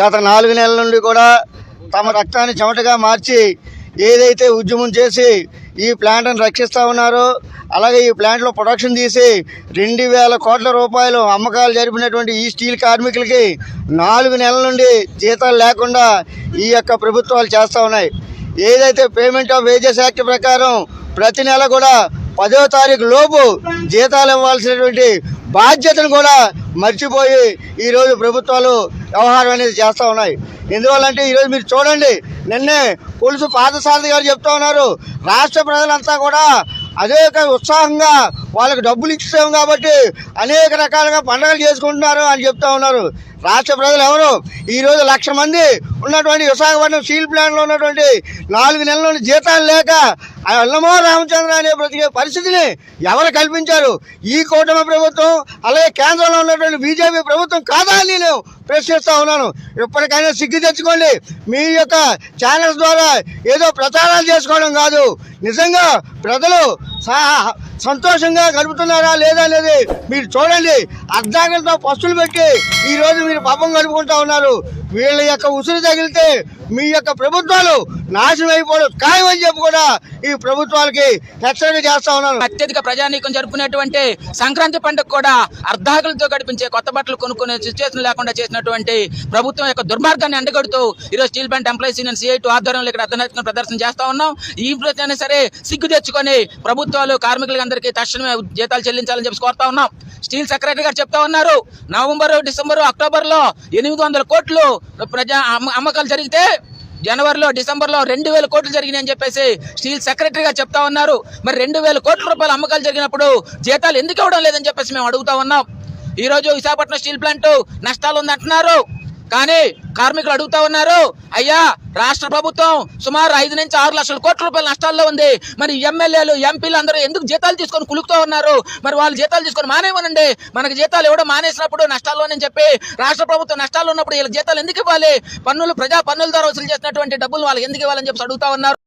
గత నాలుగు నెలల నుండి కూడా తమ రక్తాన్ని చెమటగా మార్చి ఏదైతే ఉద్యమం చేసి ఈ ప్లాంట్ను రక్షిస్తూ ఉన్నారో అలాగే ఈ ప్లాంట్లో ప్రొడక్షన్ తీసి రెండు వేల కోట్ల రూపాయలు అమ్మకాలు జరిపినటువంటి ఈ స్టీల్ కార్మికులకి నాలుగు నెలల నుండి జీతాలు లేకుండా ఈ యొక్క ప్రభుత్వాలు చేస్తూ ఉన్నాయి. ఏదైతే పేమెంట్ ఆఫ్ వేజెస్ యాక్ట్ ప్రకారం ప్రతి నెల కూడా పదో తారీఖు లోపు జీతాలు ఇవ్వాల్సినటువంటి బాధ్యతను కూడా మర్చిపోయి ఈరోజు ప్రభుత్వాలు వ్యవహారం అనేది చేస్తూ ఉన్నాయి. ఎందువల్లంటే ఈరోజు మీరు చూడండి నిన్నే పోలీసు పాదసారథి గారు చెప్తా ఉన్నారు. రాష్ట్ర ప్రజలంతా కూడా అదే ఉత్సాహంగా వాళ్ళకి డబ్బులు ఇచ్చాము కాబట్టి అనేక రకాలుగా పండుగలు చేసుకుంటున్నారు అని చెప్తా ఉన్నారు. రాష్ట్ర ప్రజలు ఎవరు? ఈరోజు లక్ష మంది ఉన్నటువంటి విశాఖపట్నం స్టీల్ ప్లాంట్లో ఉన్నటువంటి నాలుగు నెలలోని జీతాలు లేక ఆ అల్లమో రామచంద్ర అనే బ్రతికే పరిస్థితిని ఎవరు కల్పించారు? ఈ కూటమి ప్రభుత్వం అలాగే కేంద్రంలో ఉన్నటువంటి బీజేపీ ప్రభుత్వం కాదా నేను ప్రశ్నిస్తూ ఉన్నాను. ఇప్పటికైనా సిగ్గు తెచ్చుకోండి. మీ యొక్క ఛానల్స్ ద్వారా ఏదో ప్రచారాలు చేసుకోవడం కాదు. నిజంగా ప్రజలు సహా సంతోషంగా గడుపుతున్నారా లేదా అనేది మీరు చూడండి. అర్ధాగంతో పస్తులు పెట్టి ఈ రోజు మీరు పాపం గడుపుకుంటా ఉన్నారు. వీళ్ళ యొక్క ఉసురు తగిలితే మీ యొక్క ప్రభుత్వాలు నాశనం అయిపోవడం ఖాయమని చెప్పి కూడా ఈ ప్రభుత్వాలకి హెచ్చరిక చేస్తా ఉన్నాను అత్యధిక ప్రజానీకం జరుపుకునేటువంటి సంక్రాంతి పండుగ కూడా అర్ధాకులతో గడిపించే కొత్త బట్టలు కొనుక్కునే సిచ్యువేషన్ లేకుండా చేసినటువంటి ప్రభుత్వం యొక్క దుర్మార్గాన్ని ఎండగడుతూ ఈరోజు steel plant employees union CI ఆధ్వర్యంలో ఇక్కడ అర్ధనాత్మక ప్రదర్శన చేస్తా ఉన్నాం. ఈ ప్రతి సరే సిగ్గు తెచ్చుకొని ప్రభుత్వాలు కార్మికులందరికీ తక్షణమే జీతాలు చెల్లించాలని చెప్పి కోరుతా ఉన్నాం. స్టీల్ సెక్రటరీ గారు చెప్తా ఉన్నారు నవంబర్ డిసెంబర్ అక్టోబర్లో ఎనిమిది వందల కోట్లు ప్రజా అమ్మ- అమ్మకాలు జరిగితే జనవరిలో డిసెంబర్లో రెండు వేల కోట్లు జరిగినాయని చెప్పేసి స్టీల్ సెక్రటరీగా చెప్తా ఉన్నారు. మరి రెండు వేల కోట్ల రూపాయల అమ్మకాలు జరిగినప్పుడు జీతాలు ఎందుకు ఇవ్వడం లేదని చెప్పేసి మేము అడుగుతా ఉన్నాం. ఈరోజు విశాఖపట్నం స్టీల్ ప్లాంట్ నష్టాలు ఉందంటున్నారు. కానీ కార్మికులు అడుగుతా ఉన్నారు అయ్యా రాష్ట్ర ప్రభుత్వం సుమారు ఐదు నుంచి ఆరు లక్షల కోట్ల రూపాయల నష్టాల్లో ఉంది. మరి ఎమ్మెల్యేలు ఎంపీలు అందరూ ఎందుకు జీతాలు తీసుకొని కులుకుతూ ఉన్నారు? మరి వాళ్ళు జీతాలు తీసుకొని మానేమనండి? మనకి జీతాలు ఇవ్వడం మానేసినప్పుడు నష్టాల్లోనని చెప్పి రాష్ట్ర ప్రభుత్వం నష్టాల్లో ఉన్నప్పుడు వీళ్ళకి జీతాలు ఎందుకు ఇవ్వాలి? పన్నులు ప్రజా పన్నుల ద్వారా వసూలు చేసినటువంటి డబ్బులు వాళ్ళకి ఎందుకు ఇవ్వాలని చెప్పి అడుగుతా ఉన్నారు.